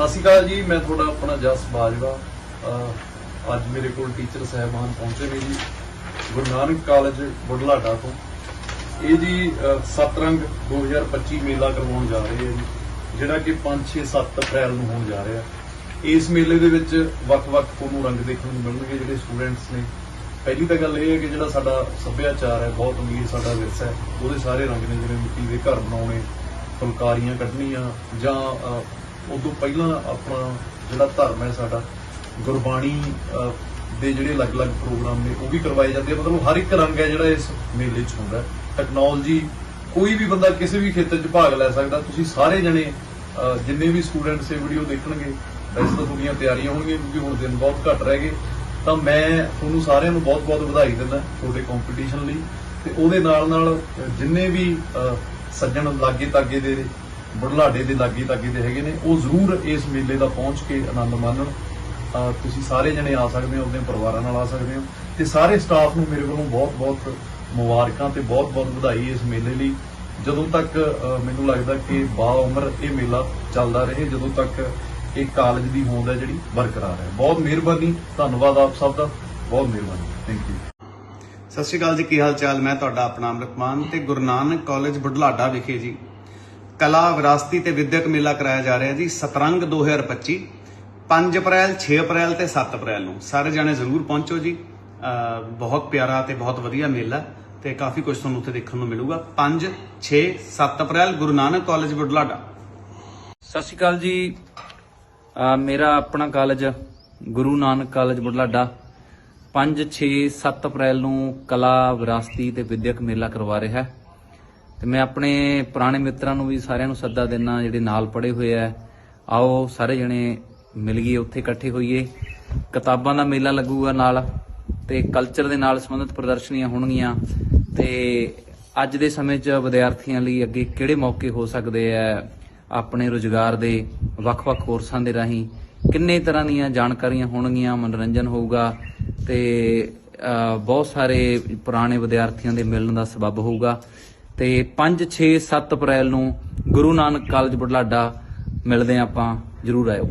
ਸਤਿ ਸ਼੍ਰੀ ਅਕਾਲ ਜੀ ਮੈਂ ਤੁਹਾਡਾ ਆਪਣਾ ਜਸ ਬਾਜਵਾ। ਅੱਜ ਮੇਰੇ ਕੋਲ ਟੀਚਰ ਸਹਿਬਾਨ ਪਹੁੰਚੇ ਨੇ ਜੀ ਗੁਰੂ ਨਾਨਕ ਕਾਲਜ ਬੁਢਲਾਡਾ ਤੋਂ। ਇਹ ਜੀ ਅਹ, ਸਤਰੰਗ 2025 ਮੇਲਾ ਕਰਵਾਉਣ ਜਾ ਰਹੇ ਹੈ ਜੀ ਜਿਹੜਾ ਕਿ 5 6 7 ਅਪ੍ਰੈਲ ਨੂੰ ਹੋਣ ਜਾ ਰਿਹਾ। ਇਸ ਮੇਲੇ ਦੇ ਵਿੱਚ ਵੱਖ-ਵੱਖ ਤੁਹਾਨੂੰ ਰੰਗ ਦੇਖਣ ਨੂੰ ਮਿਲਣਗੇ ਜਿਹੜੇ ਸਟੂਡੈਂਟਸ ਨੇ। ਪਹਿਲੀ ਤਾਂ ਗੱਲ ਇਹ ਹੈ ਕਿ ਜਿਹੜਾ ਸਾਡਾ ਸੱਭਿਆਚਾਰ ਹੈ ਬਹੁਤ ਅਮੀਰ ਸਾਡਾ ਵਿਰਸਾ ਹੈ ਉਹਦੇ ਸਾਰੇ ਰੰਗ ਨੇ ਜਿਵੇਂ ਮਿੱਟੀ ਦੇ ਘਰ ਬਣਾਉਣੇ ਫੁਲਕਾਰੀਆਂ ਕੱਢਣੀਆਂ ਜਾਂ ਅਹ, ਤੋਂ ਪਹਿਲਾਂ ਆਪਣਾ ਜਿਹੜਾ ਧਰਮ ਹੈ ਸਾਡਾ ਗੁਰਬਾਣੀ ਦੇ ਜਿਹੜੇ ਅਲੱਗ-ਅਲੱਗ ਪ੍ਰੋਗਰਾਮ ਨੇ ਉਹ ਵੀ ਕਰਵਾਏ ਜਾਂਦੇ ਆ। ਮਤਲਬ ਹਰ ਇੱਕ ਰੰਗ ਹੈ ਜਿਹੜਾ ਇਸ ਮੇਲੇ 'ਚ ਹੁੰਦਾ ਟੈਕਨੋਲੋਜੀ ਕੋਈ ਵੀ ਬੰਦਾ ਕਿਸੇ ਵੀ ਖੇਤਰ 'ਚ ਭਾਗ ਲੈ ਸਕਦਾ। ਤੁਸੀਂ ਸਾਰੇ ਜਣੇ ਜਿੰਨੇ ਵੀ ਸਟੂਡੈਂਟਸ ਇਹ ਵੀਡੀਓ ਦੇਖਣਗੇ ਵੈਸੇ ਤਾਂ ਤੁਹਾਡੀਆਂ ਤਿਆਰੀਆਂ ਹੋਣਗੀਆਂ ਕਿਉਂਕਿ ਹੁਣ ਦਿਨ ਬਹੁਤ ਘੱਟ ਰਹਿ ਗਏ। ਤਾਂ ਮੈਂ ਤੁਹਾਨੂੰ ਸਾਰਿਆਂ ਨੂੰ ਬਹੁਤ-ਬਹੁਤ ਵਧਾਈ ਦਿੰਦਾ ਤੁਹਾਡੇ ਕੰਪੀਟੀਸ਼ਨ ਲਈ। ਤੇ ਉਹਦੇ ਨਾਲ ਨਾਲ ਜਿੰਨੇ ਵੀ ਸੱਜਣ ਲਾਗੇ ਤਾਗੇ ਦੇ ਬੁਢਲਾਡੇ ਦੇ ਲਾਗੇ ਤਾਗੇ ਦੇ ਹੈਗੇ ਨੇ। ਉਹ ਜ਼ਰੂਰ ਇਸ ਮੇਲੇ ਦਾ ਪਹੁੰਚ ਕੇ ਆਨੰਦ ਮਾਣਨ। ਤੁਸੀਂ ਸਾਰੇ ਜਣੇ ਆ ਸਕਦੇ ਹੋ, ਆਪਣੇ ਪਰਿਵਾਰਾਂ ਨਾਲ ਆ ਸਕਦੇ ਹੋ। ਤੇ ਸਾਰੇ ਸਟਾਫ ਨੂੰ ਮੇਰੇ ਵੱਲੋਂ ਬਹੁਤ-ਬਹੁਤ ਮੁਬਾਰਕਾਂ ਤੇ ਬਹੁਤ-ਬਹੁਤ ਵਧਾਈ ਇਸ ਮੇਲੇ ਲਈ। ਜਦੋਂ ਤੱਕ ਮੈਨੂੰ ਲੱਗਦਾ ਕਿ ਬਾ ਉਮਰ ਇਹ ਮੇਲਾ ਚੱਲਦਾ ਰਹੇ, ਜਦੋਂ ਤੱਕ ਇਹ ਕਾਲਜ ਦੀ ਹੋਂਦ ਹੈ ਜਿਹੜੀ ਬਰਕਰਾਰ ਹੈ। ਬਹੁਤ ਮਿਹਰਬਾਨੀ, ਧੰਨਵਾਦ ਆਪ ਸਭ ਦਾ। ਬਹੁਤ ਮਿਹਰਬਾਨੀ। ਥੈਂਕ ਯੂ ਸਤਿ ਸ਼੍ਰੀ ਅਕਾਲ ਜੀ, ਕੀ ਹਾਲ ਚਾਲ? ਮੈਂ ਤੁਹਾਡਾ ਆਪਣਾ ਅਮਰਤਮਾਨ ਤੇ ਗੁਰੂ ਨਾਨਕ ਕਾਲਜ ਬੁਢਲਾਡਾ ਵਿਖੇ ਜੀ। ਕਲਾ, ਵਿਰਾਸਤੀ ਤੇ ਵਿਦਿਅਕ ਮੇਲਾ ਕਰਾਇਆ ਜਾ ਰਿਹਾ ਜੀ, ਸਤਰੰਗ 2025 5 ਅਪ੍ਰੈਲ 6 ਅਪ੍ਰੈਲ ਤੇ 7 ਅਪ੍ਰੈਲ ਨੂੰ। ਸਾਰੇ ਜਾਣੇ ਜ਼ਰੂਰ ਪਹੁੰਚੋ ਜੀ। ਬਹੁਤ ਪਿਆਰਾ ਤੇ ਬਹੁਤ ਵਧੀਆ ਮੇਲਾ ਤੇ ਕਾਫੀ ਕੁਝ ਤੁਹਾਨੂੰ ਉੱਥੇ ਦੇਖਣ ਨੂੰ ਮਿਲੂਗਾ। 5 6 7 ਅਪ੍ਰੈਲ, ਗੁਰੂ ਨਾਨਕ ਕਾਲਜ ਬੁਢਲਾਡਾ। ਸਤਿ ਸ਼੍ਰੀ ਅਕਾਲ ਜੀ। ਮੇਰਾ ਆਪਣਾ ਕਾਲਜ, ਗੁਰੂ ਨਾਨਕ ਕਾਲਜ ਬੁਢਲਾਡਾ। 5 6 7 ਅਪ੍ਰੈਲ ਨੂੰ ਕਲਾ, ਵਿਰਾਸਤੀ ਤੇ ਵਿਦਿਅਕ ਮੇਲਾ ਕਰਵਾ ਰਿਹਾ ਹੈ। ਤੇ ਮੈਂ ਆਪਣੇ ਪੁਰਾਣੇ ਮਿੱਤਰਾਂ ਨੂੰ ਵੀ ਸਾਰਿਆਂ ਨੂੰ ਸੱਦਾ ਦੇਣਾ ਜਿਹੜੇ ਨਾਲ ਪੜ੍ਹੇ ਹੋਏ ਆ। ਆਓ ਸਾਰੇ ਜਣੇ ਮਿਲ ਗਏ, ਉੱਥੇ ਇਕੱਠੇ ਹੋਈਏ। ਕਿਤਾਬਾਂ ਦਾ ਮੇਲਾ ਲੱਗੂਗਾ ਨਾਲ ਤੇ ਕਲਚਰ ਦੇ ਨਾਲ ਸੰਬੰਧਿਤ ਪ੍ਰਦਰਸ਼ਨੀਆਂ ਹੋਣਗੀਆਂ। ਤੇ ਅੱਜ ਦੇ ਸਮੇਂ 'ਚ ਵਿਦਿਆਰਥੀਆਂ ਲਈ ਅੱਗੇ ਕਿਹੜੇ ਮੌਕੇ ਹੋ ਸਕਦੇ ਆ ਆਪਣੇ ਰੋਜ਼ਗਾਰ ਦੇ ਵੱਖ-ਵੱਖ ਕੋਰਸਾਂ ਦੇ ਰਾਹੀਂ? ਕਿੰਨੇ ਤਰ੍ਹਾਂ ਦੀਆਂ ਜਾਣਕਾਰੀਆਂ ਹੋਣਗੀਆਂ, ਮਨੋਰੰਜਨ ਹੋਊਗਾ ਤੇ ਬਹੁਤ ਸਾਰੇ ਪੁਰਾਣੇ ਵਿਦਿਆਰਥੀਆਂ ਦੇ ਮਿਲਣ ਦਾ ਸਬਬ ਹੋਊਗਾ। ਤੇ 5 6 7 ਅਪ੍ਰੈਲ ਨੂੰ ਗੁਰੂ ਨਾਨਕ ਕਾਲਜ ਬੁਢਲਾਡਾ ਮਿਲਦੇ ਹਾਂ ਆਪਾਂ। ਜਰੂਰ ਆਇਓ।